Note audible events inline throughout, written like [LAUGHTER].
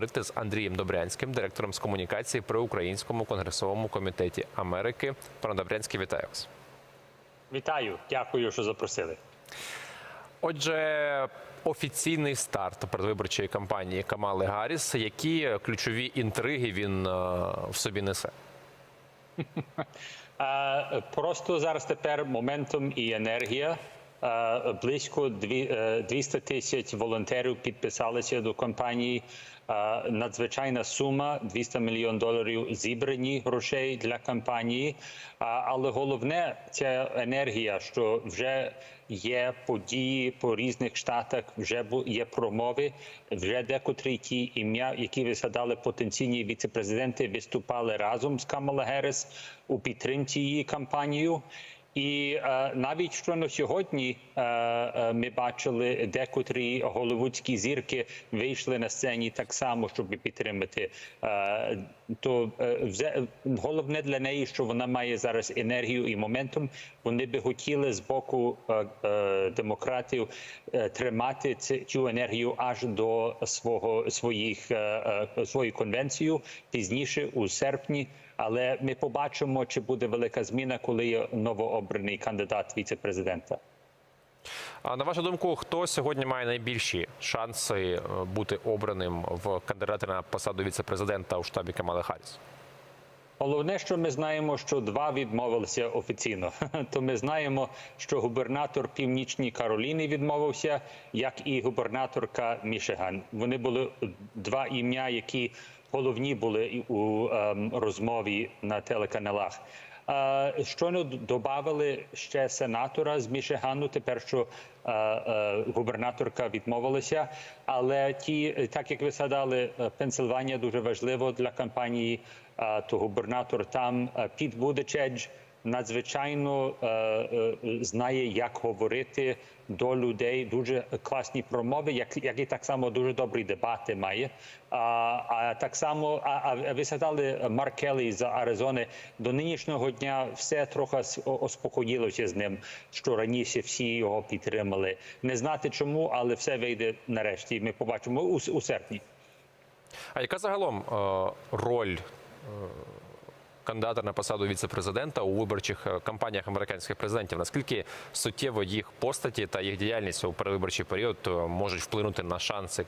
Говорити з Андрієм Добрянським, директором з комунікації при Українському конгресовому комітеті Америки. Пане Добрянський, вітаю вас. Вітаю, дякую, що запросили. Отже, офіційний старт передвиборчої кампанії Камали Гарріс. Які ключові інтриги він е, в собі несе? [LAUGHS] Е, Просто зараз тепер моментум і енергія. Е, Близько е, 200 тисяч волонтерів підписалися до кампанії. Надзвичайна сума 200 мільйон доларів зібрані грошей для кампанії. Але головне ця енергія, що вже є події по різних штатах, вже є промови. Вже декотрі ті ім'я, які ви згадали, потенційні віцепрезиденти виступали разом з Камала Герес у підтримці її кампанію. І е, навіть на сьогодні е, е, ми бачили декотрі голливудські зірки вийшли на сцені так само, щоб підтримати. Е, то е, головне для неї, що вона має зараз енергію і моментум. Вони би хотіли з боку е, е, демократів тримати цю енергію аж до свого своїх свою конвенцію пізніше у серпні. Але ми побачимо, чи буде велика зміна, коли є новообраний кандидат віце-президента. На вашу думку, хто сьогодні має найбільші шанси е, бути обраним в кандидати на посаду віцепрезидента у штабі Камали Харріс? Головне, що ми знаємо, що два відмовилися офіційно. [LAUGHS] То ми знаємо, що губернатор Північній Кароліни відмовився, як і губернаторка Мішиган. Вони були два ім'я, які головні були у ем, розмові на телеканалах. Щойно додавали ще сенатора з Мішигану, тепер що губернаторка відмовилася. Але ті, так як ви згадали, е, Пенсильванія дуже важливо для кампанії. То губернатор там Піт Будечедж надзвичайно е, е, знає, як говорити до людей. Дуже класні промови, як, як і так само дуже добрі дебати має. А, а так само, а, а ви згадали Марк Келлі з Аризони. До нинішнього дня все трохи с- о- успокоїлося з ним, що раніше всі його підтримали. Не знати чому, але все вийде нарешті. Ми побачимо у, у серпні. А яка загалом е, роль е, кандидата на посаду віцепрезидента у виборчих е, кампаніях американських президентів? Наскільки суттєво їх постаті та їх діяльність у передвиборчий період е, можуть вплинути на шанси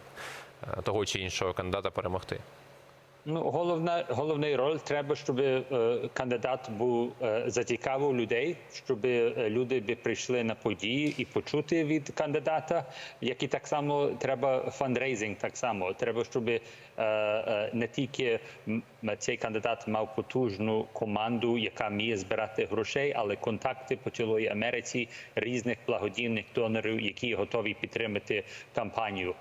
е, того чи іншого кандидата перемогти? Ну, головна головний роль треба, щоб е, кандидат був е, зацікавив людей, щоб е, люди би прийшли на події і почути від кандидата. Як і так само треба фандрейзинг, так само треба, щоб е, е, не тільки цей кандидат мав потужну команду, яка вміє збирати грошей, але контакти по цілої Америці різних благодійних донорів, які готові підтримати кампанію.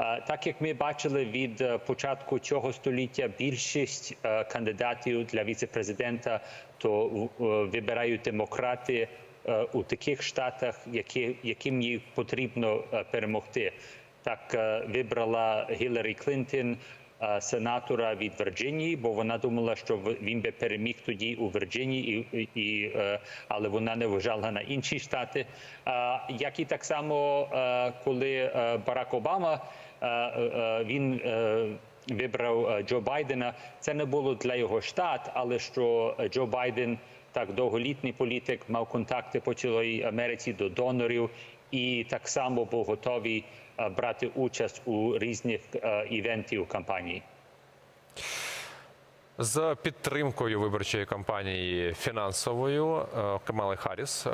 Е, Так як ми бачили від е, початку цього століття, більшість е, кандидатів для віцепрезидента то вибирають демократи у таких штатах, які, яким їх потрібно перемогти. Так вибрала Гіларі Клінтон сенатора від Вірджинії, бо вона думала, що він би переміг тоді у Вірджинії, і, і, е, але вона не вважала на інші штати. Е, Як і так само, е, коли е, Барак Обама е, е, він е, вибрав е, Джо Байдена, це не було для його штат, але що е, Джо Байден так довголітній політик мав контакти по цілій Америці до донорів і так само був готовий е, брати участь у різних е, івентів кампанії. З підтримкою виборчої кампанії фінансовою е, Камали Харріс е,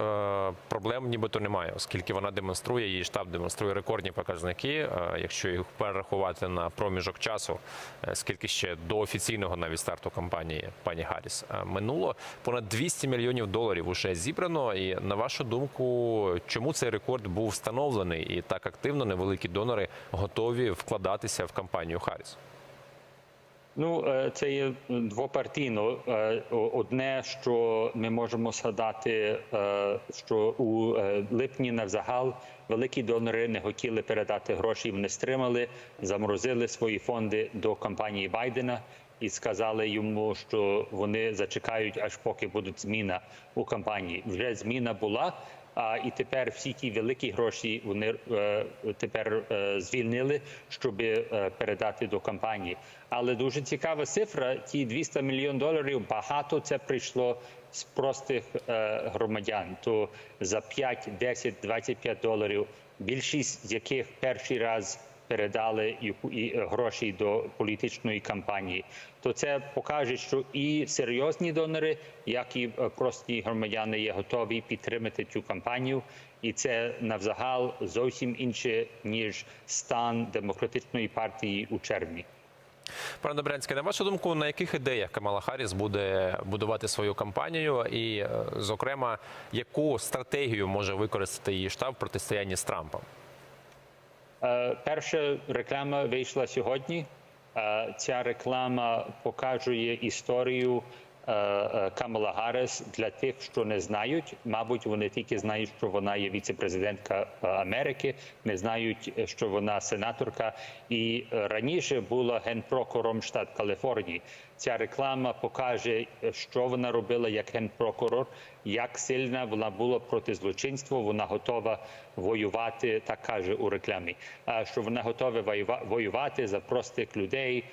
проблем нібито немає, оскільки вона демонструє, її штаб демонструє рекордні показники. Е, Якщо їх перерахувати на проміжок часу, скільки ще до офіційного навіть старту кампанії пані Харріс минуло, понад 200 мільйонів доларів уже зібрано. І на вашу думку, чому цей рекорд був встановлений і так активно невеликі донори готові вкладатися в кампанію Харріс? Ну, е, це є двопартійно. Е, Одне, що ми можемо згадати, е, що у липні навзагал великі донори не хотіли передати гроші, вони стримали, заморозили свої фонди до кампанії Байдена і сказали йому, що вони зачекають, аж поки буде зміна у кампанії. Вже зміна була. А і тепер всі ті великі гроші вони е, тепер е, звільнили, щоб е, передати до кампанії. Але дуже цікава цифра: ті 200 мільйон доларів. Багато це прийшло з простих громадян. То за 5, 10, 25 доларів, більшість з яких перший раз передали і, і гроші до політичної кампанії, то це покаже, що і серйозні донори, як і е, прості громадяни, є готові підтримати цю кампанію. І це навзагал зовсім інше ніж стан демократичної партії у червні. Пане Добрянський, на вашу думку, на яких ідеях Камала Харріс буде будувати свою кампанію, і, е, зокрема, яку стратегію може використати її штаб в протистоянні з Трампом? Е, Перша реклама вийшла сьогодні. Е, Ця реклама показує історію Камала Гарріс для тих, що не знають. Мабуть, вони тільки знають, що вона є віце-президентка е, Америки, не знають, е, що вона сенаторка. І е, раніше була генпрокурором штат Каліфорнії. Ця реклама покаже, е, що вона робила як генпрокурор, як сильна вона була проти злочинства. Вона готова воювати, так каже у рекламі. Що вона готова воюва- воювати за простих людей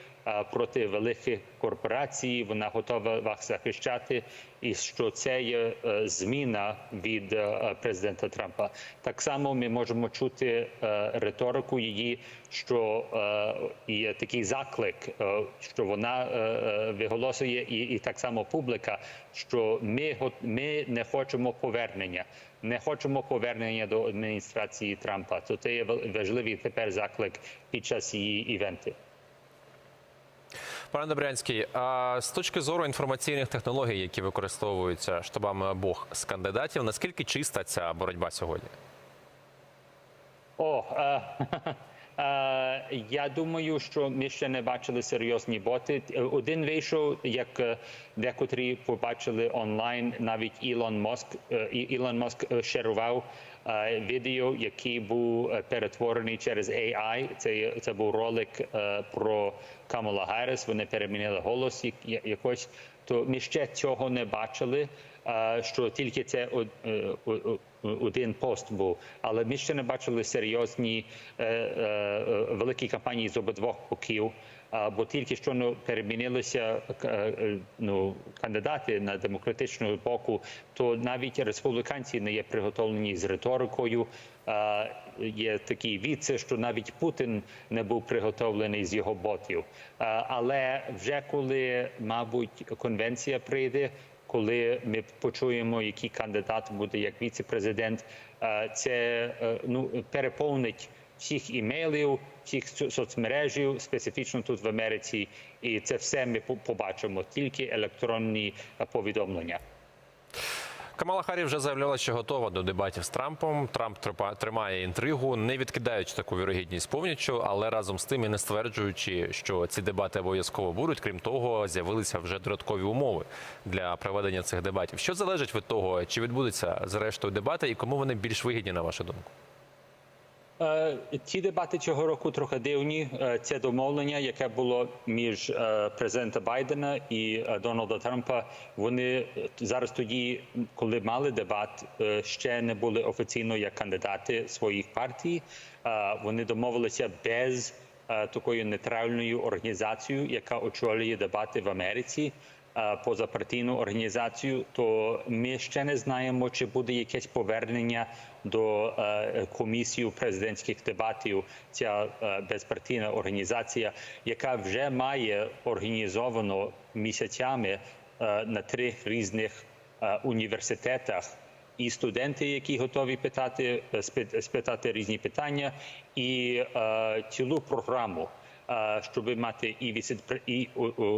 проти великих корпорацій. Вона готова вас захищати, і що це є е, зміна від е, президента Трампа. Так само ми можемо чути е, риторику її, що є такий заклик, що вона е, і, так само публіка, що ми, ми не хочемо повернення. Не хочемо повернення до адміністрації Трампа. То це є важливий тепер заклик під час її івенти. Пане Добрянський, а з точки зору інформаційних технологій, які використовуються штабами обох з кандидатів, наскільки чиста ця боротьба сьогодні? О, е, [LAUGHS] е, я думаю, що ми ще не бачили серйозні боти. Один вийшов, як е, декотрі побачили онлайн, навіть Ілон Моск, е, Ілон Моск е, шерував відео, який був е, перетворений через AI. Це, це був ролик е, про Камала Гарріс. Вони перемінили голос як- якось. То ми ще цього не бачили. е, Що тільки це е, один пост був, але ми ще не бачили серйозні е, е, е, великі кампанії з обидвох боків. Бо тільки що ну, перемінилися е, е, ну, кандидати на демократичного боку, то навіть республіканці не є приготовлені з риторикою. Є такий віце, що навіть Путін не був приготовлений з його ботів. Але вже коли, мабуть, конвенція прийде, коли ми почуємо, який кандидат буде як віце-президент, це е, ну переповнить всіх імейлів, всіх соцмережів, специфічно тут в Америці, і це все ми побачимо тільки електронні е, повідомлення. Камала Харрі вже заявляла, що готова до дебатів з Трампом. Трамп тримає інтригу, не відкидаючи таку вірогідність повністю, але разом з тим і не стверджуючи, що ці дебати обов'язково будуть. Крім того, з'явилися вже додаткові умови для проведення цих дебатів. Що залежить від того, чи відбудуться зрештою дебати, і кому вони більш вигідні, на вашу думку? Е, Ці дебати цього року трохи дивні. Е, Це домовлення, яке було між е, президента Байдена і е, Дональда Трампа. Вони е, зараз тоді, коли мали дебат, е, ще не були офіційно як кандидати своїх партій. Е, Вони домовилися без е, такою нейтральною організацією, яка очолює дебати в Америці. е, Позапартійну організацію, то ми ще не знаємо, чи буде якесь повернення до е, комісії президентських дебатів. Ця е, безпартійна організація, яка вже має організовано місяцями е, на трьох різних університетах і студенти, які готові питати спитати різні питання, і цілу програму. е, Щоб мати і віце і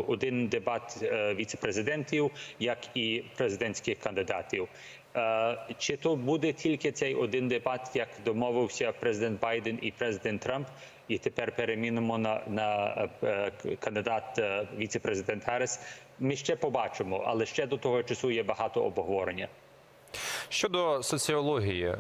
один дебат віце-президентів, як і президентських кандидатів. Е, Чи то буде тільки цей один дебат, як домовився президент Байден і президент Трамп, і тепер перемінимо на, на е, кандидат е, віце-президент Гарріс? Ми ще побачимо, але ще до того часу є багато обговорення. Щодо соціології,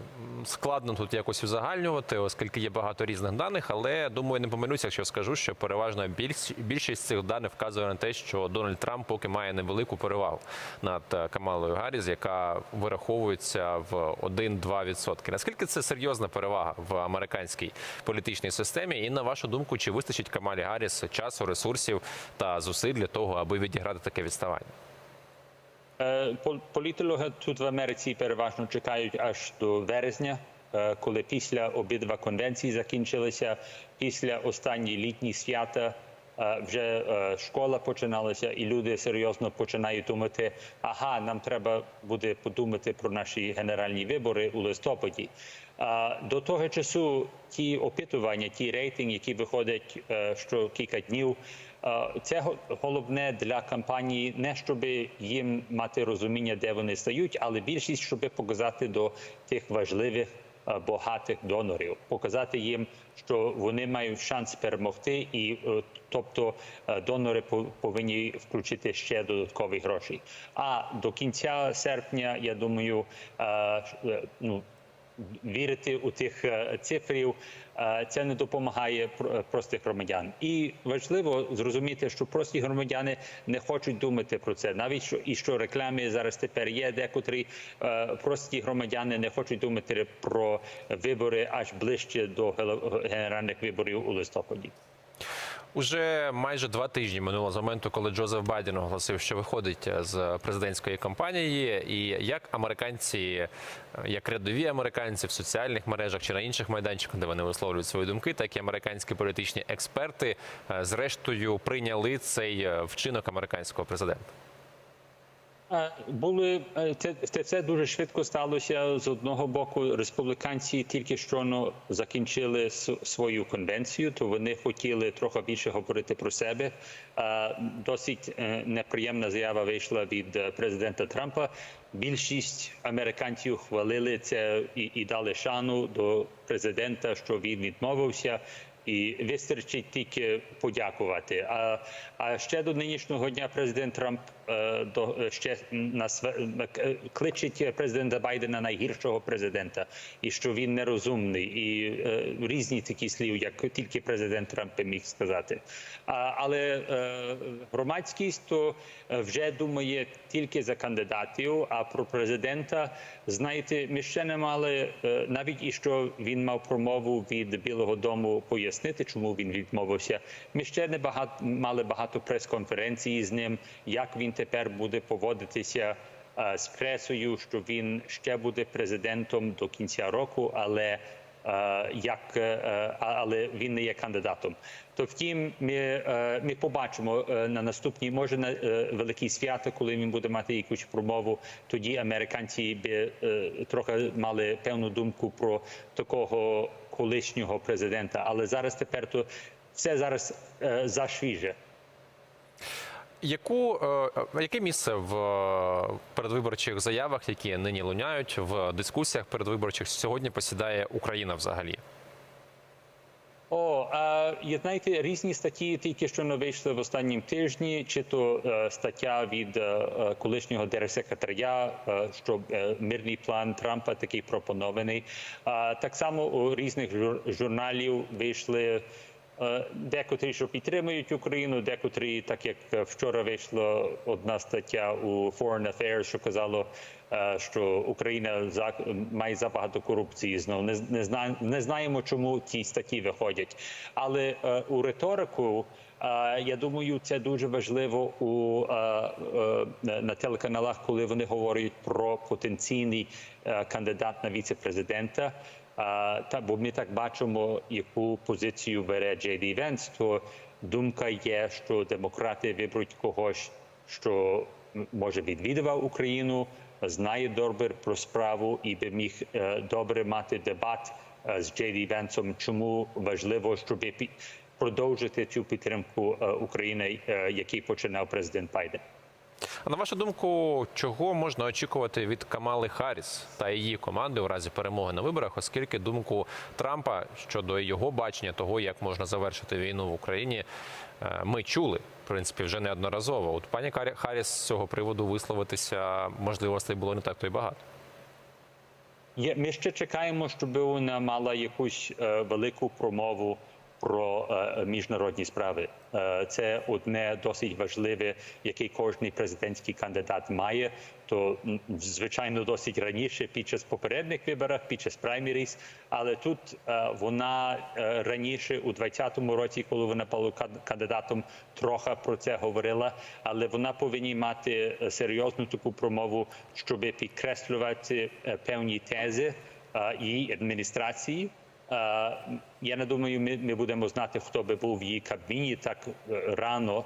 складно тут якось узагальнювати, оскільки є багато різних даних, але думаю, не помилюся, якщо скажу, що переважно більш, більшість цих даних вказує на те, що Дональд Трамп поки має невелику перевагу над е, Камалою Гарріс, яка вираховується в 1-2%. Наскільки це серйозна перевага в американській політичній системі? І на вашу думку, чи вистачить Камалі Гарріс часу, ресурсів та зусиль для того, аби відіграти таке відставання? Е, Політологи тут в Америці переважно чекають аж до вересня, е, коли після обидва конвенції закінчилися, після останні літні свята. е, Вже школа починалася, і люди серйозно починають думати: ага, нам треба буде подумати про наші генеральні вибори у листопаді. До того часу ті опитування, ті рейтинги, які виходять е, що кілька днів, е, це го- головне для кампанії, не щоб їм мати розуміння, де вони стають, але більшість, щоб показати до тих важливих е, багатих донорів, показати їм, що вони мають шанс перемогти, і тобто донори по- повинні включити ще додаткові гроші. А до кінця серпня, я думаю, ну вірити у тих е, цифрів, е, це не допомагає е, простих громадян. І важливо зрозуміти, що прості громадяни не хочуть думати про це. Навіть що і що реклами зараз тепер є, декотрі прості громадяни не хочуть думати про вибори аж ближче до генеральних виборів у листопаді. Уже майже два тижні минуло з моменту, коли Джозеф Байден оголосив, що виходить з президентської кампанії, і як американці, як рядові американці в соціальних мережах чи на інших майданчиках, де вони висловлюють свої думки, так і американські політичні експерти, е, зрештою прийняли цей е, вчинок американського президента. Були це, це, дуже швидко сталося. З одного боку, республіканці тільки щойно закінчили свою конвенцію, то вони хотіли трохи більше говорити про себе. Досить е, неприємна заява вийшла від е, президента Трампа. Більшість американців хвалили це і, і дали шану до президента, що він відмовився. І вистачить тільки подякувати. А, а ще до нинішнього дня президент Трамп е, до е, ще нас е, кличить президента Байдена найгіршого президента, і що він нерозумний, і е, різні такі слів, як тільки президент Трамп міг сказати. А, але е, громадськість то е, вже думає тільки за кандидатів. А про президента знаєте, ми ще не мали е, навіть і що він мав промову від Білого Дому пояснити, чому він відмовився. Ми ще не багато мали багато прес-конференцій з ним, як він тепер буде поводитися е, з пресою, що він ще буде президентом до кінця року, але як е, але він не є кандидатом. То втім, ми, е, ми побачимо е, на наступній, може на е, великі свята, коли він буде мати якусь промову. Тоді американці би е, трохи мали певну думку про такого колишнього президента. Але зараз тепер то все зараз е, зашвіже. Яку е, е, яке місце в е, передвиборчих заявах, які нині луняють в дискусіях передвиборчих сьогодні посідає Україна взагалі? О, а, знаєте, різні статті тільки що не вийшли в останнім тижні, чи то е, стаття від е, е, колишнього держсекретаря, е, що е, мирний план Трампа такий пропонований. А так само у різних жур- журналів вийшли. Е, Декотрі, що підтримують Україну, декотрі, так як вчора вийшла одна стаття у Foreign Affairs, що казало, е, що Україна має забагато корупції. Знову не, з- не зна, не знаємо, чому ті статті виходять. Але е, у риторику. Я думаю, це дуже важливо у на телеканалах, коли вони говорять про потенційний кандидат на віце-президента. Та бо ми так бачимо, яку позицію бере Джей Ді Венс, то думка є, що демократи виберуть когось, що може відвідував Україну, знає добре про справу і би міг е, добре мати дебат е, з Джей Ді Венсом, чому важливо, щоб продовжити цю підтримку е, України, який починав президент Байден. А на вашу думку, чого можна очікувати від Камали Харріс та її команди у разі перемоги на виборах, оскільки думку Трампа щодо його бачення того, як можна завершити війну в Україні, е, ми чули в принципі вже неодноразово. От пані Харріс з цього приводу висловитися можливостей було не так то й багато. Ми ще чекаємо, щоб вона мала якусь е, велику промову про е, міжнародні справи. Е, це одне досить важливе, яке кожний президентський кандидат має. То звичайно досить раніше під час попередніх виборів, під час праймеріс, але тут е, вона раніше у 2020 році, коли вона була кан- кандидатом, трохи про це говорила, але вона повинна мати серйозну таку промову, щоб підкреслювати певні тези її адміністрації. Я не думаю, ми, ми будемо знати, хто би був в її кабіні так е, рано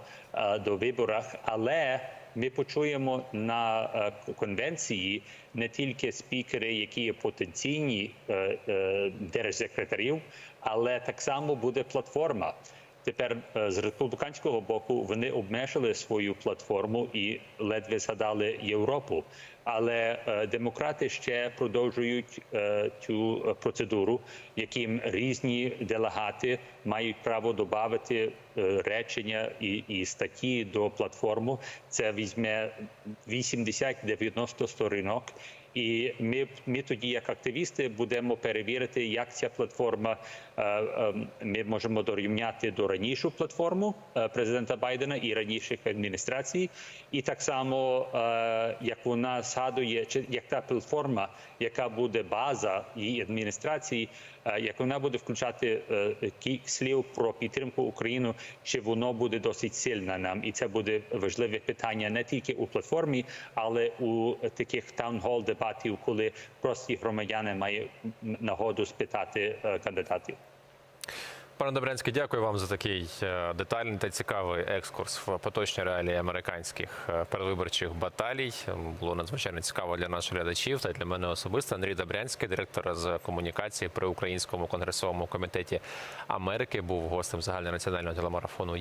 до виборах, але ми почуємо на е, конвенції не тільки спікери, які є потенційні е, держсекретарів, але так само буде платформа. Тепер е, з республіканського боку вони обмежили свою платформу і ледве згадали Європу. Але е, демократи ще продовжують е, цю процедуру, яким різні делегати мають право додати речення і, і статті до платформи. Це візьме 80-90 сторінок. І ми, ми тоді, як активісти, будемо перевірити, як ця платформа ми можемо дорівняти до ранішу платформу е, президента Байдена і раніших адміністрацій, і так само е, як вона згадує, чи як та платформа, яка буде база її адміністрації, е, як вона буде включати е, кілька слів про підтримку України, чи воно буде досить сильне нам, і це буде важливе питання не тільки у платформі, але у таких таунхол дебатів, коли прості громадяни мають нагоду спитати е, кандидатів. Пане Добрянський, дякую вам за такий е, детальний та цікавий екскурс в поточні реалії американських е, передвиборчих баталій. Було надзвичайно цікаво для наших глядачів та для мене особисто. Андрій Добрянський, директор з комунікації при Українському конгресовому комітеті Америки, був гостем загальнонаціонального телемарафону.